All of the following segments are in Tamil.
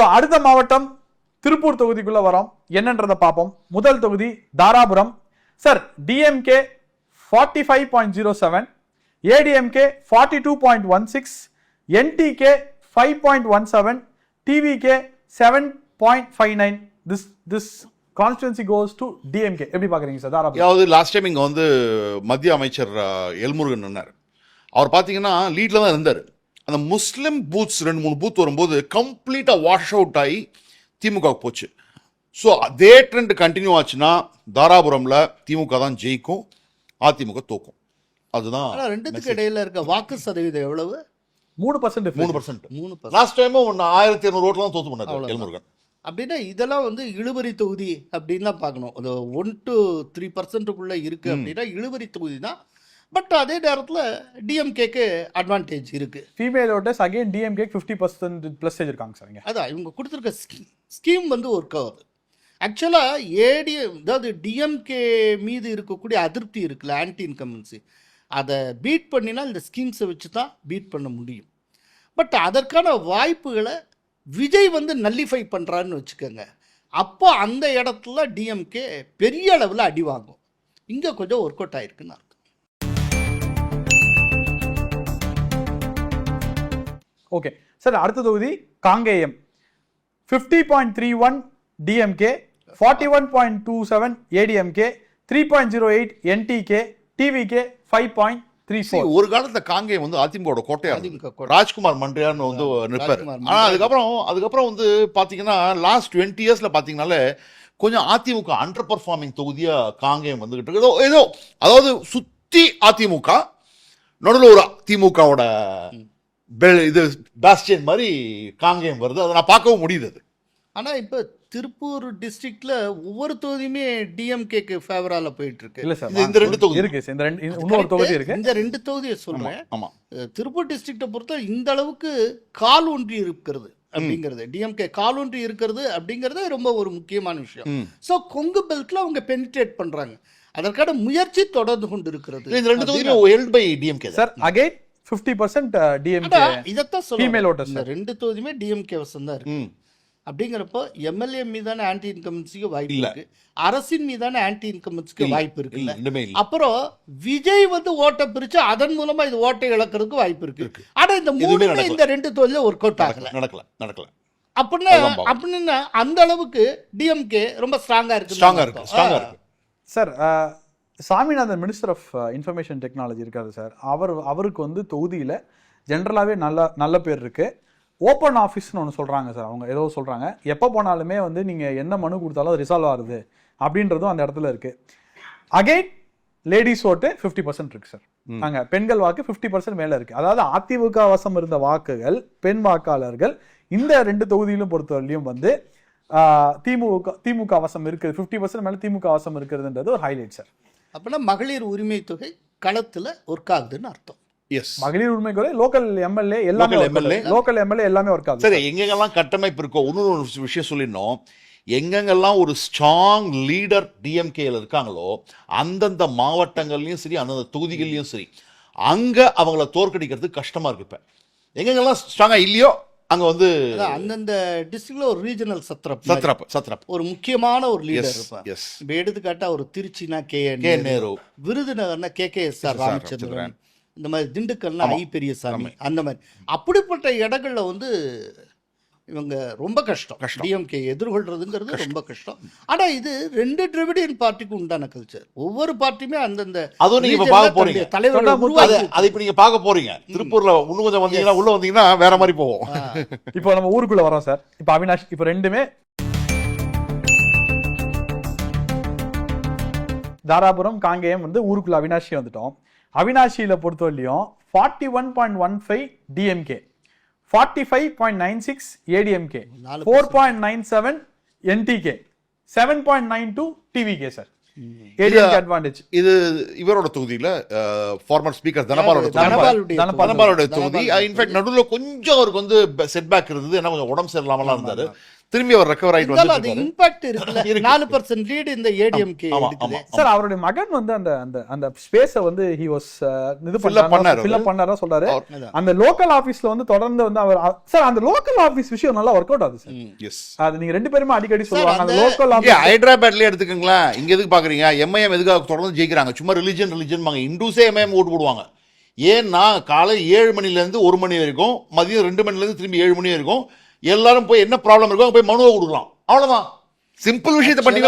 ஸோ அடுத்த மாவட்டம் திருப்பூர் தொகுதிக்குள்ள வரோம். என்னன்றதை பார்ப்போம். முதல் தொகுதி Dharapuram. Sir DMK forty five point zero seven ADMK forty two point one six NTK five point one seven TVK seven point five nine this this constituency goes to DMK எப்படி பார்க்குறீங்க சார் தாராபுரம். அதாவது லாஸ்ட் டைம் இங்கே வந்து மத்திய அமைச்சர் எல்முருகன் நின்னார். அவர் பார்த்தீங்கன்னா லீடில் தான் இருந்தார். அந்த முஸ்லிம் பூத்ஸ் ரெண்டு மூணு பூத் வரும்போது கம்ப்ளீட்டாக வாஷ் அவுட் ஆகி திமுக போச்சு. ஸோ அதே ட்ரெண்ட் கண்டினியூ ஆச்சுன்னா தாராபுரமில் திமுக தான் ஜெயிக்கும் அதிமுக தோக்கும். அதுதான் ரெண்டுத்துக்கு இடையில இருக்க வாக்கு சதவீதம் எவ்வளவு? மூணு பர்சன்ட் மூணு பர்சன்ட் மூணு. லாஸ்ட் டைமும் ஒன்று ஆயிரத்தி இரநூறு ஓட்டில் தான் தோத்து பண்ணார். எல்முருகன். அப்படின்னா இதெல்லாம் வந்து இழுபறி தொகுதி அப்படின்லாம் பார்க்கணும். அது ஒன் டு த்ரீ பர்சன்ட்டுக்குள்ளே இருக்கு அப்படின்னா இழுபறி தொகுதி தான் பட் அதே நேரத்தில் டிஎம்கேக்கு அட்வான்டேஜ் இருக்கு. Female voters again DMK fifty percent ப்ளஸ்டேஜ் இருக்காங்க சார் அதான் இவங்க கொடுத்துருக்க ஸ்கீம் ஸ்கீம் வந்து ஒர்க் ஆகுது. ஆக்சுவலாக ஏடி அதாவது டிஎம்கே மீது இருக்கக்கூடிய அதிருப்தி இருக்குல்ல ஆன்டி இன்கம்பன்சி அதை பீட் பண்ணினா இந்த ஸ்கீம்ஸை வச்சு தான் பீட் பண்ண முடியும். பட் அதற்கான வாய்ப்புகளை விஜய் வந்து நல்லிஃபை பண்ணுறான்னு வச்சுக்கோங்க. அப்போ அந்த இடத்துல டிஎம்கே பெரிய அளவில் அடி வாங்கும். இங்கே கொஞ்சம் ஒர்க் அவுட் ஆயிருக்குன்னு ஓகே சார் அடுத்த தொகுதி Kangeyam. Fifty point three one DMK forty one point two seven ADMK three point zero eight NTK TVK five point ஒரு காலத்துல காங்கேயம் வந்து அதிமுக கோட்டையா. ராஜ்குமார் மன்றியார்னு வந்து நிற்பார் ஆனா அதுக்கப்புறம் அதுக்கப்புறம் வந்து பாத்தீங்கன்னா லாஸ்ட் டுவெண்ட்டி இயர்ஸ்ல பாத்தீங்கன்னாலே கொஞ்சம் அதிமுக அண்டர் பர்ஃபார்மிங் தொகுதியா காங்கேயம் வந்துகிட்டு இருக்கு. ஏதோ ஏதோ அதாவது சுத்தி அதிமுக நடுவில் ஒரு திமுகவோட இது பாஸ்டியன் மாதிரி காங்கேயம் வருது. அதை நான் பார்க்கவும் முடியுது அது. ஆனால் இப்போ திருப்பூர் டிஸ்ட்ரிக்ட்ல ஒவ்வொரு தொகுதியுமே டிஎம்கேக்கு ஃபேவரால போயிட்டு இருக்கு இல்ல சார் இந்த- ரெண்டு தொகுதி. இருக்கு இந்த ரெண்டு இன்னொரு தொகுதி இருக்கு. இந்த ரெண்டு தொகுதியை சொல்றேன். ஆமா திருப்பூர் டிஸ்ட்ரிக்ட்டை பொறுத்த இந்த அளவுக்கு கால் ஒன்றி இருக்கிறது அப்படிங்கிறது. டிஎம்கே கால் ஒன்றி இருக்கிறது அப்படிங்கிறது ரொம்ப ஒரு முக்கியமான விஷயம். ஸோ கொங்கு பெல்ட்ல அவங்க பெனிட்ரேட் பண்றாங்க. அதற்கான முயற்சி தொடர்ந்து கொண்டு இருக்கிறது இந்த ரெண்டு தொகுதியும் held by DMK sir again fifty percent DMK இதைத்தான் சொல்லுவேன் இந்த ரெண்டு தொகுதியுமே டிஎம்கே வசம் தான் இருக்கு. அப்படிங்கிறப்போ எம்எல்ஏ மீதான ஆன்டி இன்கம்பன்சிக்கு வாய்ப்பு இல்ல. இருக்கு. அரசின் மீதான ஆன்டி இன்கம்பன்சிக்கு. வாய்ப்பு இருக்கு அப்புறம் விஜய் வந்து ஓட்டை பிரிச்சு அதன் மூலமா இது ஓட்டை இழக்கிறதுக்கு வாய்ப்பு இருக்கு. ஆனா இந்த மூணுமே. இந்த ரெண்டு தொழில ஒர்க் அவுட் ஆகல. நடக்கல நடக்கல அப்படின்னா. அப்படின்னா அந்த அளவுக்கு டிஎம்கே ரொம்ப ஸ்ட்ராங்கா இருக்கு ஸ்ட்ராங்கா இருக்கு ஸ்ட்ராங்கா இருக்கு. Sir Saminathan minister of information technology இருக்காரு சார். அவர் அவருக்கு வந்து தொகுதியில் ஜென்ரலாகவே நல்ல நல்ல பேர் இருக்கு. ஓப்பன் ஆஃபீஸ்னு ஒன்று சொல்கிறாங்க சார். அவங்க ஏதோ சொல்கிறாங்க எப்போ போனாலுமே வந்து நீங்கள் என்ன மனு கொடுத்தாலும் அது ரிசால்வ் ஆகுது அப்படின்றதும் அந்த இடத்துல இருக்கு. Again ladies vote fifty percent இருக்கு சார். அங்க பெண்கள் வாக்கு ஃபிஃப்டி பர்சன்ட் மேல இருக்கு. அதாவது அதிமுக வசம் இருந்த வாக்குகள் பெண் வாக்காளர்கள் இந்த ரெண்டு தொகுதியிலும் பொறுத்தவரையிலும் வந்து திமுக திமுக வசம் இருக்குது ஃபிஃப்டி பர்சன்ட் மேல திமுக வசம் இருக்கிறதுன்றது ஒரு ஹைலைட் சார். அப்படின்னா மகளிர் உரிமை தொகை களத்துல ஒர்க் ஆகுதுன்னு அர்த்தம். எஸ் மகளிர் உரிமை குறை லோக்கல் எம்எல்ஏ எல்லாமே Local MLA. லோக்கல் எம்எல்ஏ எல்லாமே ஒர்க் ஆகுது. சரி எங்கெங்கெல்லாம் கட்டமைப்பு இருக்கோ இன்னொரு ஒரு விஷயம் சொல்லிடணும். எங்கெங்கெல்லாம் ஒரு ஸ்ட்ராங் லீடர் டிஎம்கேல இருக்காங்களோ அந்தந்த மாவட்டங்கள்லயும் சரி அந்தந்த தொகுதிகள்லயும் சரி அங்க அவங்கள தோற்கடிக்கிறது கஷ்டமா இருக்கு இப்ப. எங்கெங்கெல்லாம் ஸ்ட்ராங்கா இல்லையோ அங்க வந்து அந்தந்த டிஸ்ட்ரிக்ட்ல ஒரு ரீஜனல் சத்ரப் சத்ரப் சத்ரப். ஒரு முக்கியமான ஒரு லீடர் இருப்பார். இப்போ எடுத்துக்காட்டா ஒரு திருச்சினா கே கே நேரு. விருதுநகர்னா K K S R Ramachandran. இந்த மாதிரி திண்டுக்கல்னா. ஐ பெரியசாமி. அந்த மாதிரி. அப்படிப்பட்ட இடங்கள்ல வந்து இவங்க ரொம்ப கஷ்டம். கஷ்டம். டிஎம்கே எதிர்கொள்றதுங்கிறது ரொம்ப கஷ்டம். ஆனா இது ரெண்டு டிராவிடியன் பார்ட்டிக்கு உண்டான கல்ச்சர் ஒவ்வொரு பார்ட்டியுமே அந்தந்த அதுவும் நீங்க பார்க்க போறீங்க. தலைவர்களை அது அது இப்ப நீங்க பார்க்க போறீங்க. திருப்பூர்ல இன்னும் கொஞ்சம் வந்தீங்கன்னா உள்ள வந்தீங்கன்னா வேற மாதிரி போவோம். இப்போ நம்ம ஊருக்குள்ள வரோம் சார். இப்போ அவினாஷ் இப்போ ரெண்டுமே தாராபுரம் காங்கேயம் வந்து ஊருக்குள்ள அவினாஷி வந்துட்டோம். அவினாஷியில பொறுத்தவரையிலையும் forty one point one five DMK forty five point nine six ADMK four point nine seven NTK seven point nine two TVK sir advantage இது இவரோட தொகுதியில ஃபார்மர் ஸ்பீக்கர் தனபாலோட தொகுதி. தனபாலுடைய தனபால். பனபாலோட தொகுதி இன்ஃபேக்ட் நடுவுல கொஞ்சம் அவருக்கு வந்து செட்பேக் இருந்தது. ஏன்னா கொஞ்சம் உடம்பு சரியில்லாமலாம் இருந்தாரு. திரும்பி அவர் ரெக்கவர் ஆயிட்டு வந்து இம்பாக்ட் இருக்குல்ல? இருக்கு. நாலு பர்சன்ட் லீடு இந்த எடுக்குது. ஆமா. சார் அவருடைய மகன் வந்து அந்த அந்த அந்த ஸ்பேஸை வந்து ஹி வாஸ் இது பண்ணாரு? ஃபில் அப் பண்ணாரா சொல்றாரு. அந்த லோக்கல் ஆபீஸ்ல வந்து தொடர்ந்து வந்து அவர் சார் அந்த லோக்கல் ஆபீஸ் விஷயம் நல்லா ஒர்க் அவுட் ஆகுது சார். அது நீங்க ரெண்டு பேருமே அடிக்கடி சொல்லுவாங்க அந்த லோக்கல் ஆபீஸ் ஹைதராபாத்லயே எடுத்துக்கங்களேன். இங்க எதுக்கு பாக்குறீங்க? எம்ஐஎம் எதுக்காக தொடர்ந்து ஜெயிக்கிறாங்க? சும்மா ரிலிஜன் ரிலிஜன் வாங்க. இந்துஸே எம்ஐஎம் ஓட்டு போடுவாங்க. ஏன்னா காலை ஏழு மணில இருந்து ஒரு மணி வரைக்கும் மதியம் ரெண்டு மணில இருந்து திரும்பி ஏழு மணி வரைக்கும் எல்லாரும் போய் என்ன ப்ராப்ளம் இருக்கோ அங்க போய் மனுவை கொடுக்கலாம். அவ்வளவுதான். சிம்பிள் விஷயத்தை பண்ணி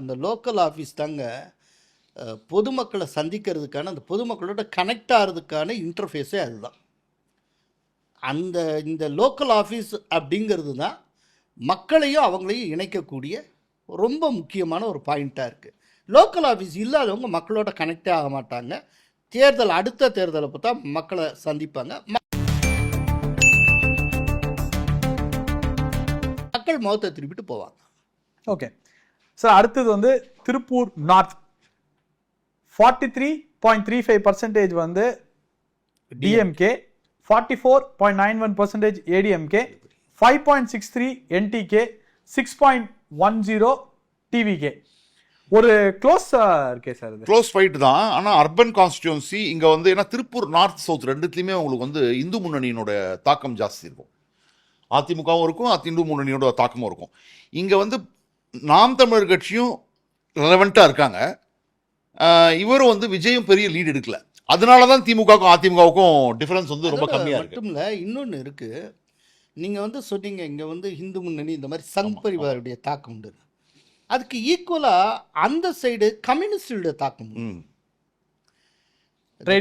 அந்த லோக்கல் ஆஃபீஸ் தாங்க பொதுமக்களை சந்திக்கிறதுக்கான அந்த பொதுமக்களோட கனெக்ட் ஆகிறதுக்கான இன்டர்ஃபேஸே அதுதான். அந்த இந்த லோக்கல் ஆஃபீஸ் அப்படிங்கிறது தான் மக்களையும் அவங்களையும் இணைக்கக்கூடிய ரொம்ப முக்கியமான ஒரு பாயிண்ட்டாக இருக்குது லோக்கல் ஆஃபீஸ் இல்லாதவங்க மக்களோட கனெக்டே ஆக மாட்டாங்க. தேர்தல் அடுத்த தேர்தலை பார்த்தா மக்களை சந்திப்பாங்க. மக்கள் முகத்தை திருப்பிட்டு போவாங்க. ஓகே சார் அடுத்தது வந்து Tiruppur north. Forty three point three five percentage வந்து DMK forty four point nine one percentage ADMK five point six three NTK six point one zero TVK ஒரு க்ளோஸ் இருக்கே சார் க்ளோஸ் ஃபைட் தான். ஆனா அர்பன் கான்ஸ்டியூன்சி இங்க வந்து ஏன்னா திருப்பூர் நார்த் சவுத் ரெண்டுத்துலயுமே உங்களுக்கு வந்து இந்து முன்னணியினோட தாக்கம் ஜாஸ்தி இருக்கும். அதிமுகவும் இருக்கும் அதி இந்து முன்னணியோட தாக்கமும் இருக்கும். இங்க வந்து நாம் தமிழர் கட்சியும் ரெலவெண்ட்டாக இருக்காங்க. இவரும் வந்து விஜயும் பெரிய லீடு எடுக்கல. அதனால தான் திமுகவுக்கும் அதிமுகவுக்கும் டிஃபரன்ஸ் வந்து ரொம்ப அதோட கம்மியா இருக்கு. இல்ல இன்னொன்னு இருக்கு. நீங்க வந்து சொன்னீங்க இங்க வந்து இந்து முன்னணி இந்த மாதிரி சங் பரிவாருடைய தாக்கம் உண்டு. அதுக்கு ஈக்குவலா அந்த சைடு கம்யூனிஸ்டுடைய தாக்கம்.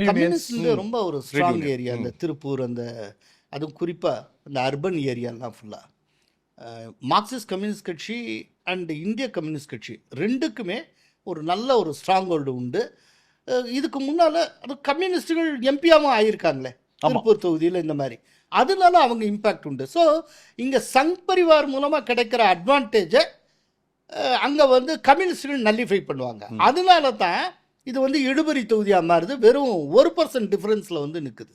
கம்யூனிஸ்ட் ரொம்ப ஒரு ஸ்ட்ராங். ஏரியா அந்த திருப்பூர் அந்த அதுவும் குறிப்பா இந்த அர்பன் ஏரியாலாம் ஃபுல்லா மார்க்சிஸ்ட் கம்யூனிஸ்ட் கட்சி அண்ட் இந்திய கம்யூனிஸ்ட் கட்சி ரெண்டுக்குமே ஒரு நல்ல ஒரு ஸ்ட்ராங் ஹோல்டு உண்டு இதுக்கு முன்னால அது கம்யூனிஸ்டுகள் எம்பியாவும் ஆயிருக்காங்களே. ஆமா. திருப்பூர் தொகுதியில் இந்த மாதிரி. அதனால அவங்க இம்பாக்ட் உண்டு. ஸோ இங்கே சங் பரிவார் மூலமாக கிடைக்கிற அட்வான்டேஜை அங்கே வந்து கம்யூனிஸ்டுகள் நல்லிஃபை பண்ணுவாங்க. அதனால தான் இது வந்து இழுபறி தொகுதியாக மாறுது. வெறும் ஒரு பர்சன்ட் டிஃப்ரென்ஸில் வந்து நிற்குது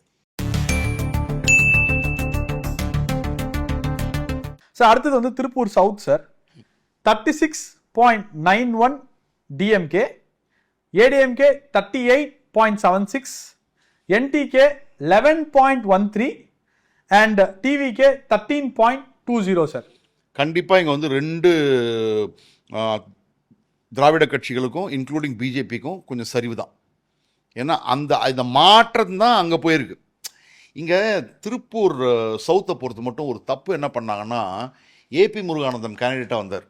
சார் அடுத்தது வந்து Tiruppur south sir thirty six point nine one DMK ADMK thirty eight point seven six NTK eleven point one three and TVK thirteen point two zero sir கண்டிப்பாக இங்கே வந்து ரெண்டு திராவிட கட்சிகளுக்கும் இன்க்ளூடிங் பிஜேபிக்கும் கொஞ்சம் சரிவு தான் ஏன்னா அந்த இந்த மாற்றம் தான் அங்கே போயிருக்கு. இங்கே திருப்பூர் சவுத்தை பொறுத்து மட்டும் ஒரு தப்பு என்ன பண்ணாங்கன்னா ஏபி முருகானந்தம் கேண்டிடேட்டாக வந்தார்.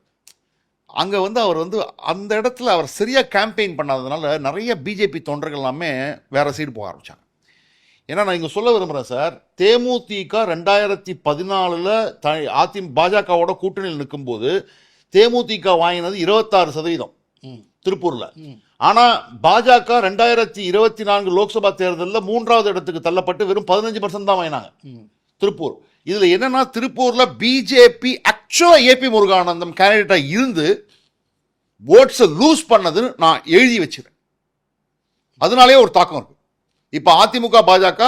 அங்கே வந்து அவர் வந்து அந்த இடத்துல அவர் சரியாக கேம்பெயின் பண்ணாததுனால நிறைய பிஜேபி தொண்டர்கள் எல்லாமே வேறு சைடு போக ஆரம்பிச்சாங்க. ஏன்னா நான் இங்கே சொல்ல விரும்புகிறேன் சார் தேமுதிக ரெண்டாயிரத்தி பதினாலில் த அதி பாஜகவோட கூட்டணியில் நிற்கும்போது தேமுதிக வாங்கினது இருபத்தாறு சதவீதம். ம். திருப்பூரில். ஆனால் பாஜக ரெண்டாயிரத்தி இருபத்தி நான்கு லோக்சபா தேர்தலில் மூன்றாவது இடத்துக்கு தள்ளப்பட்டு வெறும் பதினஞ்சு பர்சன்ட் தான் வாங்கினாங்க. திருப்பூர். இதில் என்னன்னா திருப்பூரில் பிஜேபி ஆக்சுவலாக ஏபி முருகானந்தம் கேண்டிடேட்டாக இருந்து ஓட்ஸை லூஸ் பண்ணதுன்னு நான் எழுதி வச்சிருக்கேன். அதனாலே ஒரு தாக்கம் இருக்கு. இப்போ அதிமுக பாஜக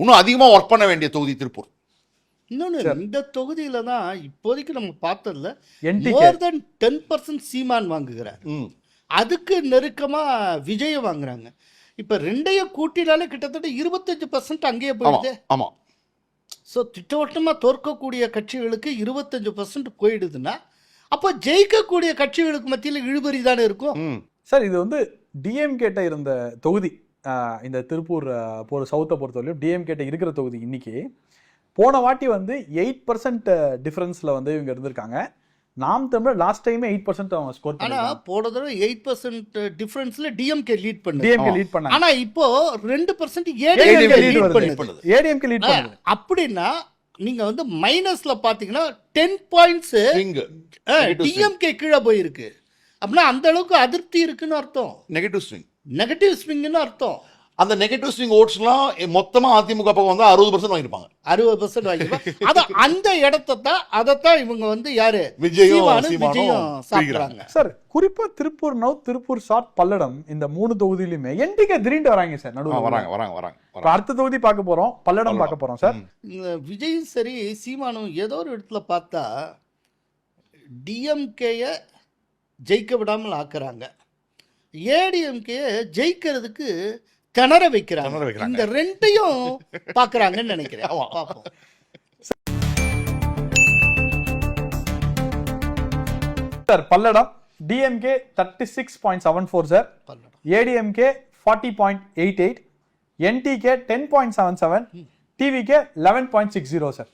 இன்னும் அதிகமாக ஒர்க் பண்ண வேண்டிய தொகுதி திருப்பூர். இன்னொன்று இந்த தொகுதியில தான் இப்போதைக்கு நம்ம பார்த்ததுல NTK. More than ten percent Seeman வாங்குகிறார். அதுக்கு நெருக்கமா விஜய வாங்குறாங்க. இப்ப ரெண்டையும் கூட்டினாலே கிட்டத்தட்ட இருபத்தஞ்சு பர்சன்ட் அங்கேயே போயிடுது. ஆமாம் ஸோ திட்டவட்டமாக தோற்கக்கூடிய கட்சிகளுக்கு இருபத்தஞ்சு பர்சன்ட் போயிடுதுன்னா அப்போ ஜெயிக்கக்கூடிய கட்சிகளுக்கு மத்தியில் இழுபறி தானே இருக்கும்? சார் இது வந்து டிஎம்கேட்ட இருந்த தொகுதி இந்த திருப்பூர் பொறு சவுத்தை பொறுத்தவரையும் டிஎம்கேட்ட இருக்கிற தொகுதி இன்னைக்கு போன வாட்டி வந்து எயிட் பர்சன்ட் டிஃபரன்ஸில் வந்து இவங்க இருந்திருக்காங்க. நாம் தமிழ் லாஸ்ட் டைமே எயிட் பர்சன்ட் அவங்க ஸ்கோர் ஆனா பண்ணாங்க போன தடவை எயிட் பர்சன்ட் டிஃபரன்ஸ்ல டிஎம்கே லீட் பண்ணுது. டிஎம்கே. லீட் பண்ணாங்க. ஆனா இப்போ ரெண்டு பர்சன்ட் ஏடிஎம்கே லீட். பண்ணுது. ஏடிஎம்கே லீட் ஆ, பண்ணுது. அப்படின்னா நீங்க வந்து மைனஸ்ல பாத்தீங்கன்னா டென் பாயிண்ட்ஸ். டிஎம்கே கீழே போயிருக்கு. அப்படின்னா அந்த அளவுக்கு அதிருப்தி இருக்குன்னு அர்த்தம். நெகட்டிவ் ஸ்விங் நெகட்டிவ் ஸ்விங்னு அர்த்தம். அந்த நெகட்டிவ் ஸ்விங் ஓட்ஸ்லாம் மொத்தமாக அதிமுக பக்கம் வந்து அறுபது பர்சன்ட் வாங்கியிருப்பாங்க. அறுபது பர்சன்ட் வாங்கிப்போம் அத அந்த இடத்தை தான் அதைத்தான் இவங்க வந்து யாரு? விஜயும் விஜயும். சாப்பிடுறாங்க. சார் குறிப்பா திருப்பூர் நவுத் திருப்பூர் ஷார்ட் பல்லடம் இந்த மூணு தொகுதியிலுமே என்டிகே திடீர்னு வராங்க சார் நடுவில். வராங்க வராங்க வராங்க அடுத்த தொகுதி பார்க்க போறோம் பல்லடம் பார்க்க போறோம் சார். விஜயும் சரி சீமானும் ஏதோ ஒரு இடத்துல பார்த்தா டிஎம்கேயை ஜெயிக்க விடாமல் ஆக்குறாங்க. ஏடிஎம்கேயை ஜெயிக்கிறதுக்கு திணற வைக்கிறாங்க. இந்த ரெண்டையும் பார்க்குறாங்கன்னு நினைக்கிறேன். பார்ப்போம். Sir Palladam DMK thirty six point seven four sir Palladam ADMK forty point eight eight NTK ten point seven seven TVK eleven point six zero sir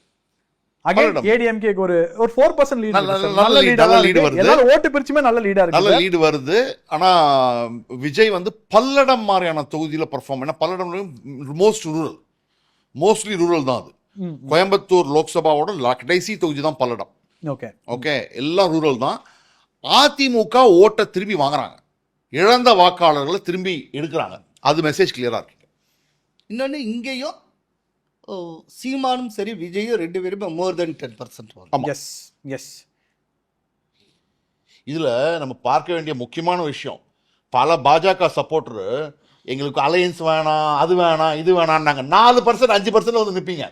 again Palladam. ஏடிஎம்கேக்கு ஒரு ஒரு ஃபோர் பர்சன்ட் லீட் நல்ல- நல்ல நல்ல lead, லீடா நல்ல lead இருக்கு வருது. எல்லாரும் ஓட்டு பிரிச்சுமே நல்ல லீடா நல்ல இருக்கு லீடு வருது. ஆனா விஜய் வந்து பல்லடம் மாதிரியான தொகுதியில perform Palladam most rural mostly rural தான் அது. கோயம்புத்தூர் லோக்சபாவோட கடைசி தொகுதி தான் பல்லடம். ஓகே. ஓகே? எல்லாம் ரூரல் தான். அதிமுக ஓட்டை திரும்பி வாங்குறாங்க. இழந்த வாக்காளர்களை திரும்பி எடுக்கிறாங்க. அது மெசேஜ் கிளியரா இருக்கு. இன்னொன்று இங்கேயும் சீமானும் சரி விஜயும் ரெண்டு பேருமே மோர் தென் டென் பர்சன்ட் வரும். எஸ் எஸ் இதுல நம்ம பார்க்க வேண்டிய முக்கியமான விஷயம் பல பாஜக சப்போர்ட்டர் எங்களுக்கு அலையன்ஸ் வேணாம் அது வேணாம் இது வேணாம்னாங்க. நாலு பர்சன்ட் அஞ்சு பர்சன்ட் வந்து நிற்பீங்க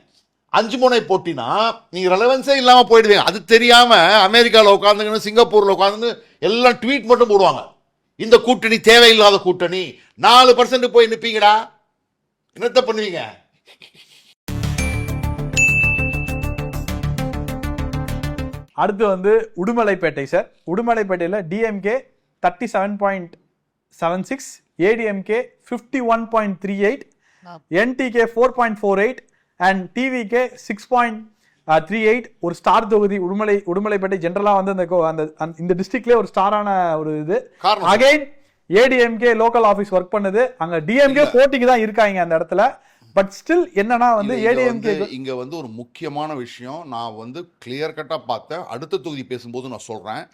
அஞ்சு முனை போட்டினா நீங்க ரெலவன்ஸே இல்லாம போயிடுவீங்க. அது தெரியாம அமெரிக்காவில் உட்காந்துங்கன்னு சிங்கப்பூர்ல உட்காந்து எல்லாம் ட்வீட் மட்டும் போடுவாங்க. இந்த கூட்டணி தேவையில்லாத கூட்டணி நாலு பர்சன்ட் போய் நிற்பீங்கடா என்னத்த பண்ணுவீங்க? அடுத்து வந்து Udumalaipettai sir உடுமலைப்பேட்டையில் DMK thirty seven point seven six ADMK fifty one point three eight NTK four point four eight and TVK six point three eight ஒரு ஸ்டார் தொகுதி உடுமலை உடுமலைப்பேட்டை ஜென்ரலாக வந்து அந்த கோ- அந்த இந்த டிஸ்ட்ரிக்ட்லேயே ஒரு ஸ்டாரான ஒரு இது. Again ADMK local office work பண்ணுது. அங்க டிஎம்கே போட்டிக்கு தான் இருக்காங்க அந்த இடத்துல. பட் ஸ்டில் என்னன்னா வந்து ஏடிஎம்கே வந்து- இங்க வந்து ஒரு முக்கியமான விஷயம். நான் வந்து கிளியர் கட்டா பார்த்தேன். அடுத்த தொகுதி பேசும்போது நான் சொல்றேன்.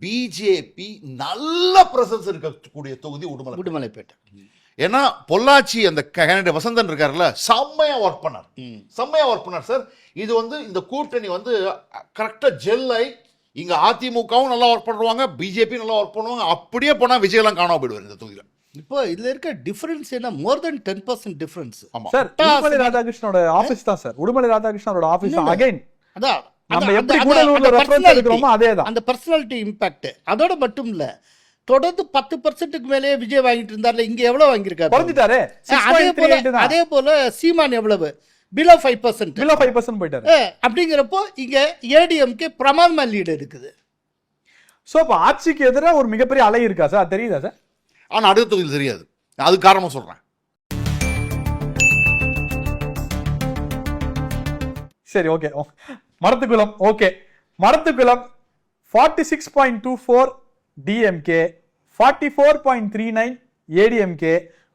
பிஜேபி நல்ல பிரசன்ஸ் இருக்கக்கூடிய தொகுதி உடுமலை உடுமலைப்பேட்டை. ஏன்னா பொள்ளாச்சி அந்த கேண்டிடேட் வசந்தன் இருக்காருல்ல செம்மையா ஒர்க் பண்ணார். செம்மையா ஒர்க் பண்ணார் சார் இது வந்து இந்த கூட்டணி வந்து கரெக்டா ஜெல்லை இங்க அதிமுகவும் நல்லா ஒர்க் பண்ணுவாங்க பிஜேபி நல்லா ஒர்க் பண்ணுவாங்க. அப்படியே போனா விஜயெல்லாம் காணாம போயிடுவார் இந்த தொகுதியில. இப்போ இதுல இருக்க டிஃபரன்ஸ் என்ன? More than ten percent difference ஆமா. சார் உடுமலை ராதாகிருஷ்ணனோட ஆபீஸ் தான் சார் உடுமலை ராதாகிருஷ்ணனோட ஆபீஸ் தான். அகைன் அதான் நம்ம எப்படி கூடலூர்ல ரெஃபரன்ஸ் எடுக்கிறோமோ அதே தான் அந்த பர்சனாலிட்டி இம்பாக்ட் அதோட மட்டும் இல்ல தொடர்ந்து பத்து பர்சன்ட்டுக்கு மேலேயே விஜய் வாங்கிட்டு இருந்தார்ல இங்க எவ்வளவு வாங்கியிருக்காரு? குறைஞ்சிட்டாரு. அதே போல அதே போல சீமான் எவ்வளவு? Below five percent below five percent போயிட்டாரு. அப்படிங்கிறப்போ இங்க ஏடிஎம்கே பிரமாதமா லீடு இருக்குது சோ அப்ப ஆட்சிக்கு எதிராக ஒரு மிகப்பெரிய அலை இருக்கா சார் தெரியுதா சார் ஆனா அடுத்த தொகுதியில் தெரியாது. அது காரணம் சொல்றேன். சரி okay Madathukulam okay Madathukulam forty six point two four DMK forty four point three nine ADMK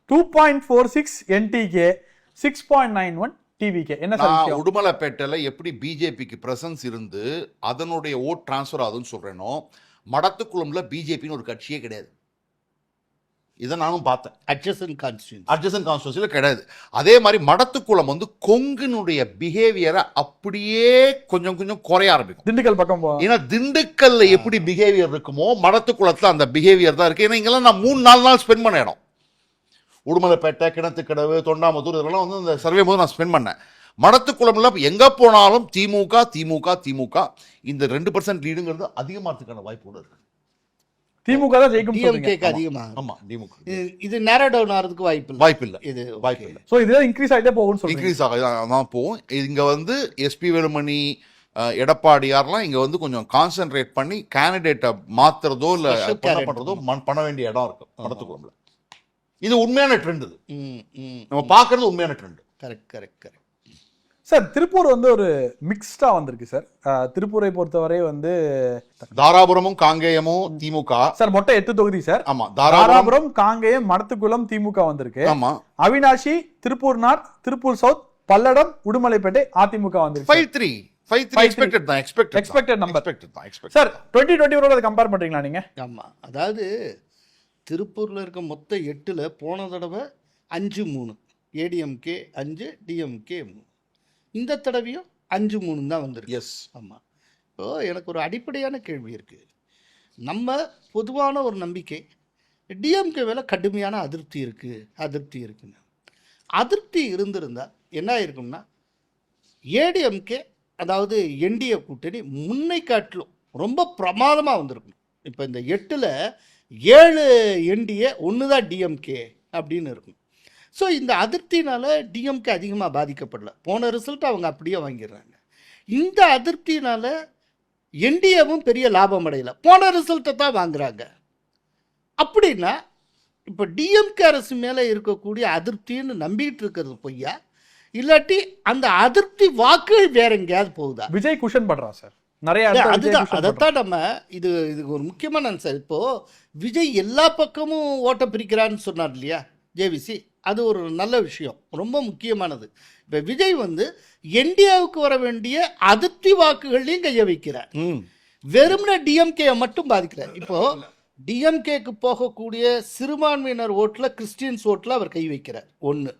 two point four six NTK six point nine one TVK என்ன சார் நான் உடுமலைப்பேட்டையில் எப்படி பிஜேபிக்கு பிரசன்ஸ் இருந்து அதனுடைய ஓட் டிரான்ஸ்ஃபர் ஆகுதுன்னு சொல்றேனோ மடத்துக்குளம்ல பிஜேபின்னு ஒரு கட்சியே கிடையாது. இதை நானும் பார்த்தேன். அட்ஜசன் கான்ஸ்டியூன் அட்ஜசன் கான்ஸ்டியூன்சியில் கிடையாது. அதே மாதிரி மடத்துக்குளம் வந்து கொங்குனுடைய பிஹேவியரை அப்படியே கொஞ்சம் கொஞ்சம் குறைய ஆரம்பிக்கும். திண்டுக்கல் பக்கம் போ. ஏன்னா திண்டுக்கல்ல எப்படி பிஹேவியர் இருக்குமோ மடத்துக்குளத்துல அந்த பிஹேவியர் தான் இருக்கு. ஏன்னா இங்கெல்லாம் நான் மூணு நாலு நாள் ஸ்பெண்ட் பண்ண இடம். உடுமலைப்பேட்டை கிணத்துக்கடவு தொண்டாமுத்தூர் இதெல்லாம் வந்து இந்த சர்வே போது நான் ஸ்பெண்ட் பண்ணேன். மடத்துக்குளம்ல எங்க போனாலும் திமுக திமுக திமுக இந்த ரெண்டு பர்சன்ட் லீடுங்கிறது அதிகமாகிறதுக்கான வாய்ப்பு கூட இருக்கு. திமுக தான் ஜெயிக்கும் டிஎம்கேக்கு அதிகமா ஆமா. திமுக இது- நேரோ டவுன் ஆகிறதுக்கு வாய்ப்பு இல்லை. வாய்ப்பு இல்லை. இது வாய்ப்பு. இல்லை. சோ இதுதான் இன்க்ரீஸ் ஆயிட்டே போகும்னு சொல்றீங்க. இன்க்ரீஸ் ஆக தான் போகும். இங்க வந்து எஸ்பி வேலுமணி எடப்பாடியார்லாம் இங்க வந்து கொஞ்சம் கான்சென்ட்ரேட் பண்ணி கேண்டிடேட்டை மாத்துறதோ இல்ல Special பண்ண candidate. பண்றதோ மண்- பண்ண வேண்டிய இடம் இருக்கு. மடத்துக்குளம்ல இது உண்மையான ட்ரெண்ட் இது. ம் ம் நம்ம பார்க்கறது உண்மையான trend correct correct correct sir Tiruppur வந்து ஒரு மிக்ஸ்டா வந்திருக்கு சார். திருப்பூரை பொறுத்தவரை வந்து தாராபுரமும் காங்கேயமும் திமுக. சார் மொத்தம் எட்டு தொகுதி சார். ஆமா தாராபுரம் காங்கேயம் மடத்துக்குளம் திமுக வந்திருக்கு. ஆமா. அவினாஷி திருப்பூர் நார்த் திருப்பூர் சவுத் பல்லடம் உடுமலைப்பேட்டை அதிமுக வந்திருக்கு. Five three sir twenty twenty compare பண்றீங்களா நீங்க? ஆமாம் அதாவது திருப்பூரில் இருக்க மொத்த எட்டில் போன தடவை அஞ்சு மூணு. ஏடிஎம்கே அஞ்சு டிஎம்கே மூணு. இந்த தடவையும் அஞ்சு மூணு தான் வந்திருக்கு. எஸ் ஆமாம் இப்போ எனக்கு ஒரு அடிப்படையான கேள்வி இருக்குது நம்ம பொதுவான ஒரு நம்பிக்கை டிஎம்கே மேலே கடுமையான அதிருப்தி இருக்குது அதிருப்தி இருக்குன்னு. அதிருப்தி இருந்திருந்தால் என்ன ஆயிருக்கும்னா ஏடிஎம்கே அதாவது என்டிஏ கூட்டணி முன்னை காட்டிலும் ரொம்ப பிரமாதமாக வந்திருக்கும். இப்போ இந்த எட்டில் ஏழு என்டிஏ ஒன்று தான் டிஎம்கே அப்படின்னு இருக்கும். ஸோ இந்த அதிருப்தினால டிஎம்கே அதிகமாக பாதிக்கப்படல. போன ரிசல்ட் அவங்க அப்படியே வாங்கிடுறாங்க. இந்த அதிருப்தினால என்டிஏவும் பெரிய லாபம் அடையல. போன ரிசல்ட்டை தான் வாங்குறாங்க. அப்படின்னா இப்போ டிஎம்கே அரசு மேலே இருக்கக்கூடிய அதிருப்தின்னு நம்பிட்டு இருக்கிறது பொய்யா? இல்லாட்டி அந்த அதிருப்தி வாக்குகள் வேற எங்கேயாவது போகுதா? விஜய் குஷன் பண்றா சார். நிறைய அதுதான். அதைத்தான் நம்ம இது இதுக்கு ஒரு முக்கியமான ஆன்சர் இப்போ விஜய் எல்லா பக்கமும் ஓட்ட பிரிக்கிறான்னு சொன்னார் இல்லையா? ஜேவிசி அது ஒரு நல்ல விஷயம் ரொம்ப முக்கியமானது. இப்போ விஜய் வந்து என்டிஏவுக்கு வர வேண்டிய அதிருப்தி வாக்குகள்லையும் கைய வைக்கிறார். வெறுமனே டிஎம்கே மட்டும் பாதிக்கிறார். இப்போ டிஎம்கேக்கு போகக்கூடிய சிறுபான்மையினர் ஓட்டில் கிறிஸ்டியன்ஸ் ஓட்டில் அவர் கை வைக்கிறார். ஒன்று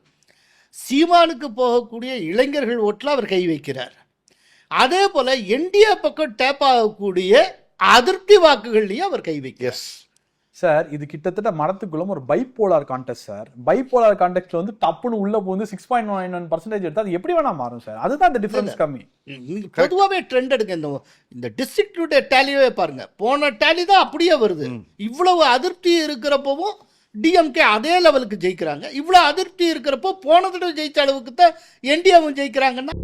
சீமானுக்கு போகக்கூடிய இளைஞர்கள் ஓட்டில் அவர் கை வைக்கிறார். அதே போல் என்டிஏ பக்கம் டேப் ஆகக்கூடிய அதிருப்தி வாக்குகள்லையும் அவர் கை வைக்கிறார். சார் இது கிட்டத்தட்ட மரத்துக்குள்ள ஒரு பைப்போலார் கான்டெஸ்ட் சார் பைப்போலார் கான்டெஸ்ட்ல வந்து டப்புன்னு உள்ள போந்து six point nine one percentage எடுத்தா அது எப்படி வேணா மாறும் சார் அதுதான் இந்த டிஃபரன்ஸ் கம்மி. பொதுவாகவே ட்ரெண்ட் எடுங்க இந்த இந்த டிஸ்ட்ரிக்டுடைய டேலியவே பாருங்க. போன டேலி தான் அப்படியே வருது. இவ்வளவு அதிருப்தி இருக்கிறப்பவும் டிஎம்கே அதே லெவலுக்கு ஜெயிக்கிறாங்க. இவ்வளோ அதிருப்தி இருக்கிறப்போ போன தடவை ஜெயிச்ச அளவுக்கு தான் என்டிஏவும் ஜெயிக்கிறாங்கன்னா